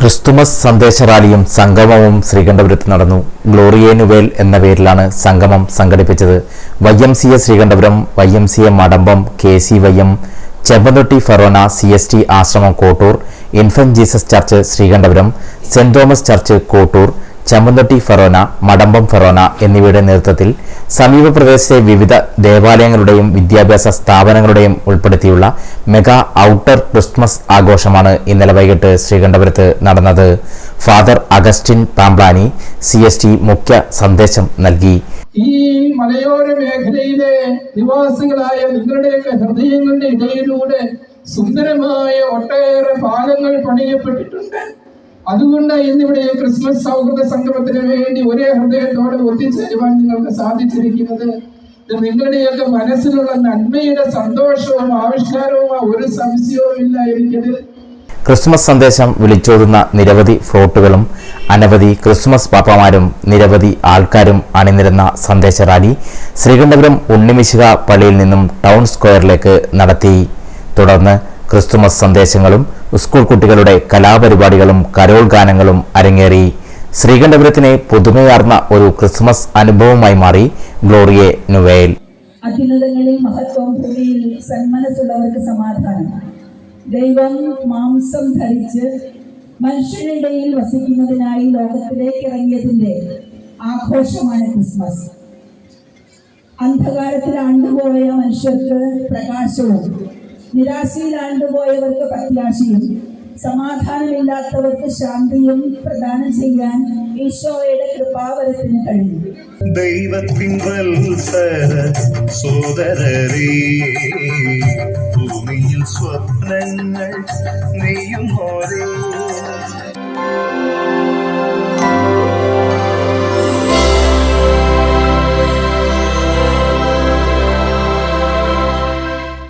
Christmas സന്ദേശ റാലിയും സംഗമവും ശ്രീകണ്ഠപുരത്ത് നടന്നു. ഗ്ലോറിയേനുവേൽ എന്ന പേരിലാണ് സംഗമം സംഘടിപ്പിച്ചത്. Y M C A Sreekandapuram Y M C A Madambam K C Y M Chempanthotti forane C S T Ashramam Kottoor infant Jesus church Sreekandapuram saint Thomas church Kottoor Chempanthotti forane Madambam forane എന്നിവയുടെ നേതൃത്വത്തിൽ സമീപ പ്രദേശത്തെ വിവിധ ദേവാലയങ്ങളുടെയും വിദ്യാഭ്യാസ സ്ഥാപനങ്ങളുടെയും ഉൾപ്പെടുത്തിയുള്ള mega outer Christmas ആഘോഷമാണ് ഇന്നലെ വൈകിട്ട് ശ്രീകണ്ഠപുരത്ത് നടന്നത്. Father Augustine Pamplany C S T മുഖ്യ സന്ദേശം നൽകി. ഈ മലയോര മേഖലയിലെ നിവാസികളായ നിങ്ങളുടെയൊക്കെ ഹൃദയങ്ങളുടെ ഇടയിലൂടെ സുന്ദരമായ ഒട്ടേറെ പാലങ്ങൾ പണിയപ്പെട്ടിട്ടുണ്ട്. അതുകൊണ്ട് ഇന്നിവിടെ ക്രിസ്മസ് സൗഹൃദ സംഗമത്തിന് വേണ്ടി ഒരേ ഹൃദയത്തോടെ ഒത്തിച്ചേരുവാൻ നിങ്ങൾക്ക് സാധിച്ചിരിക്കുന്നത്. നിങ്ങളുടെയൊക്കെ മനസ്സിലുള്ള നന്മയുടെ സന്തോഷവും ആവിഷ്കാരവും ഒരു സംശയവും ഇല്ല എനിക്കതിൽ ക്രിസ്മസ് സന്ദേശം വിളിച്ചോതുന്ന നിരവധി ഫ്ലോട്ടുകളും അനവധി ക്രിസ്മസ് പാപ്പമാരും നിരവധി ആൾക്കാരും അണിനിരുന്ന സന്ദേശ റാലി ശ്രീകണ്ഠപുരം ഉണ്ണിമിശിക പള്ളിയിൽ നിന്നും ടൗൺ സ്ക്വയറിലേക്ക് നടത്തി. തുടർന്ന് ക്രിസ്തുമസ് സന്ദേശങ്ങളും സ്കൂൾ കുട്ടികളുടെ കലാപരിപാടികളും കരോൾ ഗാനങ്ങളും അരങ്ങേറി. ശ്രീകണ്ഠപുരത്തിന് പുതുമയാർന്ന ഒരു ക്രിസ്മസ് അനുഭവമായി മാറി ഗ്ലോറിയെ നുവേൽ. അത്യുന്നതങ്ങളിൽ മഹത്വം ഭൂമിയിൽ സന്മനസ്സുള്ളവർക്ക് സമാധാനം. ദൈവം മാംസം ധരിച്ച് മനുഷ്യരിടയിൽ വസിക്കുന്നതിനായി ലോകത്തിലേക്ക് ഇറങ്ങിയതിന്റെ ആഘോഷമാണ് ക്രിസ്മസ്. അന്ധകാരത്തിൽ ആണ്ടുപോയ മനുഷ്യർക്ക് പ്രകാശവും നിരാശയിൽ ആണ്ടുപോയവർക്ക് പ്രത്യാശയും സമാധാനമില്ലാത്തവർക്ക് ശാന്തിയും പ്രദാനം ചെയ്യാൻ ഈശോയുടെ കൃപാവരത്തിന് കഴിയും. ദൈവത്തിൻ വത്സര സോദരരേ ഭൂമിയിൽ സ്വപ്നങ്ങൾ